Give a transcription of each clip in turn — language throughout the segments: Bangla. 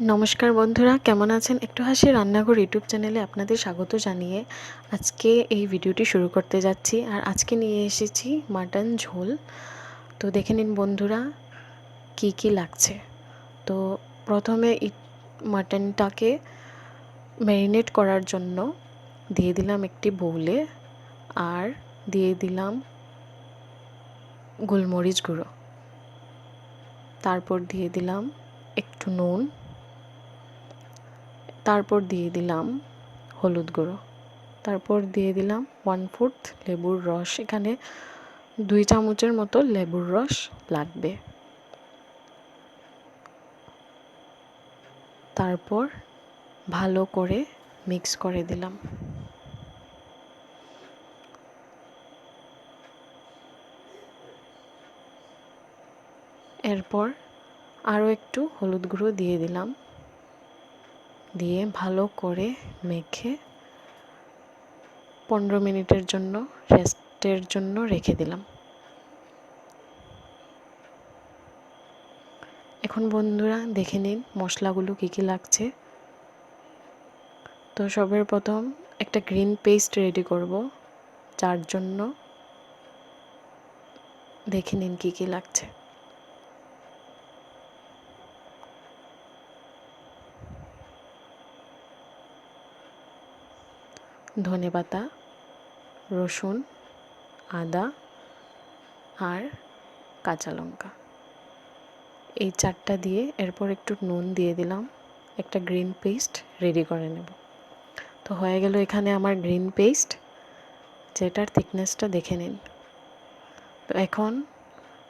নমস্কার বন্ধুরা, কেমন আছেন? একটু হাসি রান্নাঘর ইউটিউব চ্যানেলে আপনাদের স্বাগত জানিয়ে আজকে এই ভিডিওটি শুরু করতে যাচ্ছি। আর আজকে নিয়ে এসেছি মাটন ঝোল। তো দেখে নিন বন্ধুরা, কি কি লাগছে? তো প্রথমে মাটনটাকে ম্যারিনেট করার জন্য দিয়ে দিলাম একটি বৌলে আর দিয়ে দিলাম গোলমরিচ গুঁড়ো। তারপর দিয়ে দিলাম একটু নুন। তারপর দিয়ে দিলাম হলুদ গুঁড়ো। তারপর দিয়ে দিলাম ওয়ান ফোর্থ লেবুর রস। এখানে দুই চামচের মতো লেবুর রস লাগবে। তারপর ভালো করে মিক্স করে দিলাম। এরপর আরও একটু হলুদ গুঁড়ো দিয়ে দিলাম। দিয়ে ভালো করে মেখে পনেরো মিনিটের জন্য, রেস্টের জন্য রেখে দিলাম। এখন বন্ধুরা দেখে নিন মশলাগুলো কী কী লাগছে। তো সবের প্রথম একটা গ্রিন পেস্ট রেডি করব, যার জন্য দেখে নিন কী কী লাগছে। ধনে পাতা রসুন, আদা আর কাঁচা লঙ্কা। এই চারটা দিয়ে এরপর একটু নুন দিয়ে দিলাম, একটা গ্রিন পেস্ট রেডি করে নেব। তো হয়ে গেল এখানে আমার গ্রিন পেস্ট, যেটার থিকনেসটা দেখে নিন। তো এখন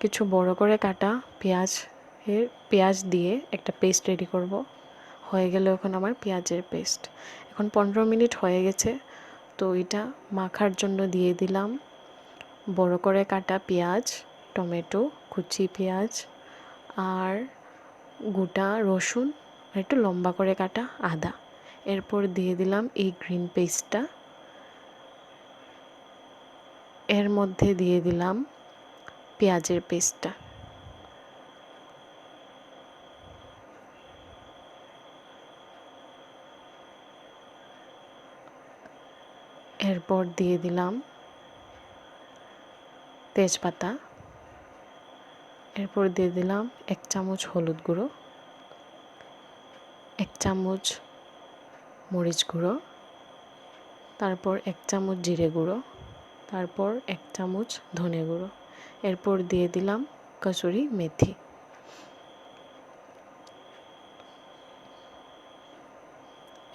কিছু বড় করে কাটা পেঁয়াজ এর, পেঁয়াজ দিয়ে একটা পেস্ট রেডি করব। হয়ে গেল এখন আমার পেঁয়াজের পেস্ট। এখন পনেরো মিনিট হয়ে গেছে তো এটা মাখার জন্য দিয়ে দিলাম। বড় করে কাটা পেঁয়াজ, টমেটো, কুচি পেঁয়াজ আর গোটা রসুন আর একটু লম্বা করে কাটা আদা। এরপর দিয়ে দিলাম এই গ্রিন পেস্টটা। এর মধ্যে দিয়ে দিলাম পেঁয়াজের পেস্টটা। এরপর দিয়ে দিলাম তেজপাতা। এরপর দিয়ে দিলাম এক চামচ হলুদ গুঁড়ো, এক চামচ মরিচ গুঁড়ো, তারপর এক চামচ জিরে গুঁড়ো, তারপর এক চামচ ধনে গুঁড়ো। এরপর দিয়ে দিলাম কসুরি মেথি।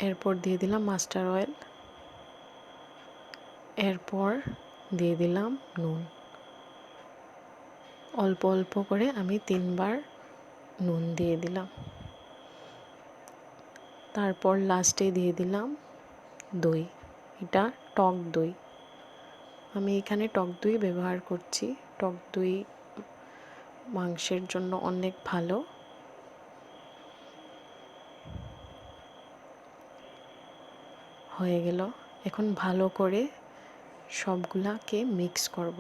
এরপর দিয়ে দিলাম মাস্টার অয়েল। এরপর দিয়ে দিলাম নুন। অল্প অল্প করে আমি তিনবার নুন দিয়ে দিলাম। তারপর লাস্টে দিয়ে দিলাম দই। এটা টক দই। আমি এখানে টক দই ব্যবহার করছি। টক দই মাংসের জন্য অনেক ভালো। হয়ে গেল। এখন ভালো করে সবগুলাকে মিক্স করব।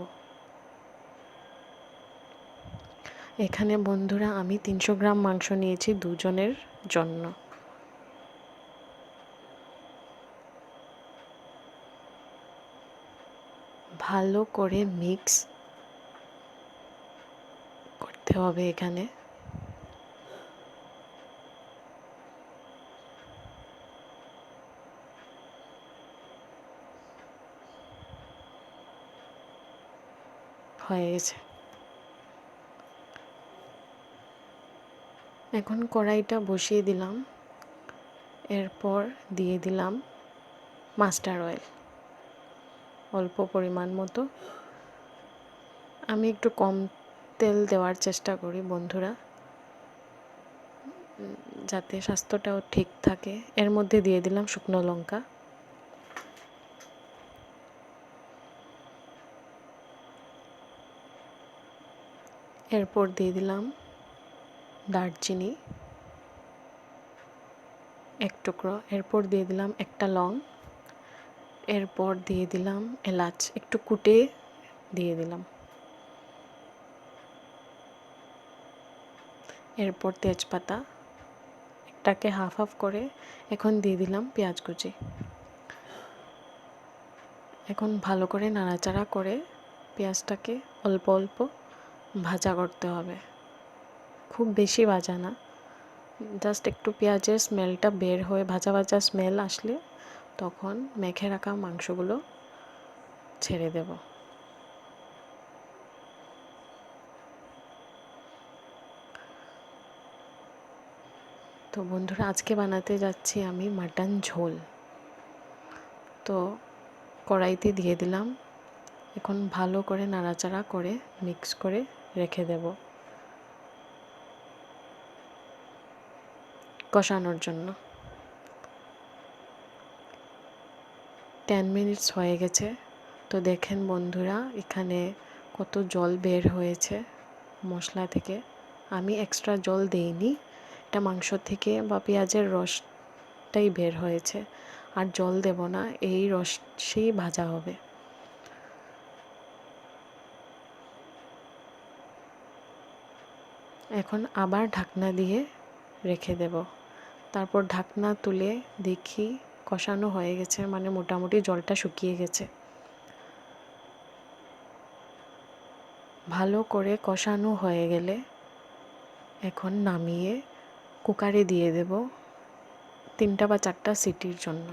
এখানে বন্ধুরা আমি তিনশো গ্রাম মাংস নিয়েছি দুজনের জন্য। ভালো করে মিক্স করতে হবে এখানে। হয়ে গেছে। এখন কড়াইটা বসিয়ে দিলাম। এরপর দিয়ে দিলাম মাস্টার অয়েল। অল্প পরিমাণ মতো। আমি একটু কম তেল দেওয়ার চেষ্টা করি বন্ধুরা। যাতে স্বাস্থ্যটাও ঠিক থাকে। এর মধ্যে দিয়ে দিলাম শুকনো লঙ্কা। এরপর দিয়ে দিলাম দারচিনি, এক টুকরো। এরপর দিয়ে দিলাম একটা লং। এরপর দিয়ে দিলাম এলাচ। একটু কুটে দিয়ে দিলাম। এরপর তেজপাতা। একটাকে হাফ হাফ করে এখন দিয়ে দিলাম পেঁয়াজ কুচি। এখন ভালো করে নাড়াচাড়া করে পেঁয়াজটাকে অল্প অল্প ভাজা করতে হবে। খুব বেশি ভাজা না। জাস্ট একটু পেঁয়াজের স্মেলটা বের হয়ে ভাজা ভাজা স্মেল আসলে তখন মেখে রাখা মাংসগুলো ছেড়ে দেব। তো বন্ধুরা, আজকে বানাতে যাচ্ছি আমি মাটন ঝোল। তো কড়াইতে দিয়ে দিলাম। এখন ভালো করে নাড়াচাড়া করে মিক্স করে রেখে দেব। কষানোর জন্য। টেন মিনিটস হয়ে গেছে। তো দেখেন বন্ধুরা, এখানে কত জল বের হয়েছে মশলা থেকে। আমি এক্সট্রা জল দেইনি। এটা মাংস থেকে বা পেঁয়াজের রসটাই বের হয়েছে। আর জল দেব না, এই রসেই ভাজা হবে। এখন আবার ঢাকনা দিয়ে রেখে দেব। তারপর ঢাকনা তুলে দেখি কষানো হয়ে গেছে মানে মোটামুটি জলটা শুকিয়ে গেছে। ভালো করে কষানো হয়ে গেলে এখন নামিয়ে কুকারে দিয়ে দেব তিনটা বা চারটা সিটির জন্য।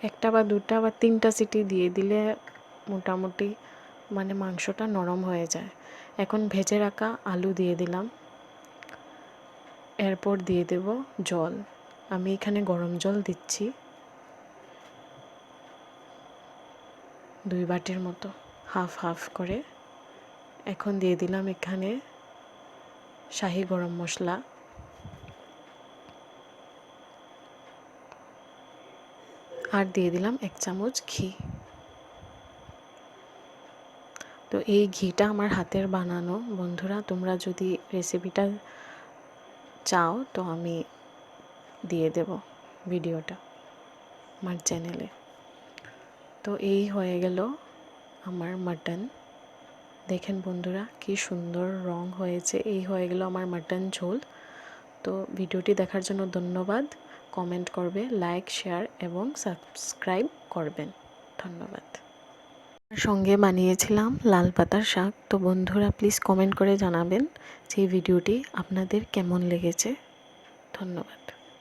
একটা বা দুটা বা তিনটা সিটি দিয়ে দিলে মোটামুটি মানে মাংসটা নরম হয়ে যায়। এখন ভেজে রাখা আলু দিয়ে দিলাম। এরপর দিয়ে দেব জল। আমি এখানে গরম জল দিচ্ছি। দুই বাটির মতো, হাফ হাফ করে। এখন দিয়ে দিলাম এখানে শাহি গরম মশলা। আর দিয়ে দিলাম এক চামচ ঘি। তো এই ঘিটা আমার হাতের বানানো। বন্ধুরা, তোমরা যদি রেসিপিটা চাও, তো আমি দিয়ে দেব ভিডিওটা আমার চ্যানেলে তো এই হয়ে গেল আমার মাটন দেখেন বন্ধুরা, কি সুন্দর রং হয়েছে। এই হয়ে গেল আমার মাটন ঝোল। তো ভিডিওটি দেখার জন্য ধন্যবাদ। কমেন্ট করবে, লাইক, শেয়ার এবং সাবস্ক্রাইব করবেন। ধন্যবাদ। সঙ্গে বানিয়েছিলাম লাল পাতার শাক। তো বন্ধুরা প্লিজ কমেন্ট করে জানাবেন যে ভিডিওটি আপনাদের কেমন লেগেছে। ধন্যবাদ।